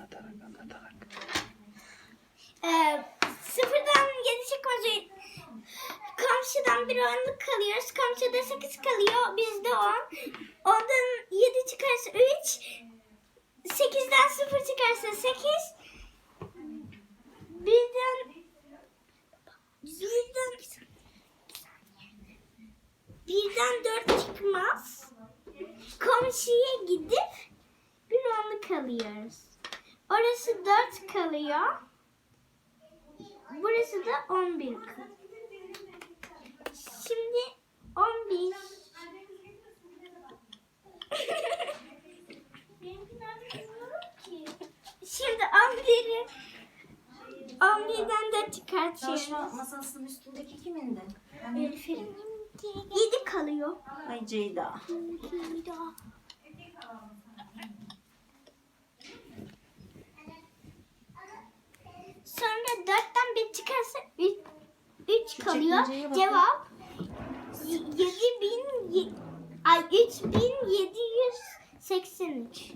anlatarak. Ee, sıfırdan yedi çıkmaz. Komşudan bir onluk kalıyoruz. Komşuda sekiz kalıyor. Bizde on. Ondan yedi çıkarsa üç. Sekizden sıfır çıkarsa sekiz. Birden birden birden dört çıkmaz. Komşuya gidip bir onluk alıyoruz. Orası dört kalıyor. Burası da 11 kalıyor. Şimdi 11. Şimdi 11'i 11'den de çıkartıyorum. Çalışma masasının üstündeki kimindi? Elif'in 7 kalıyor. Ay Ceyda. Çıkarsa 3 kalıyor. Cevap 7000 ay 3783.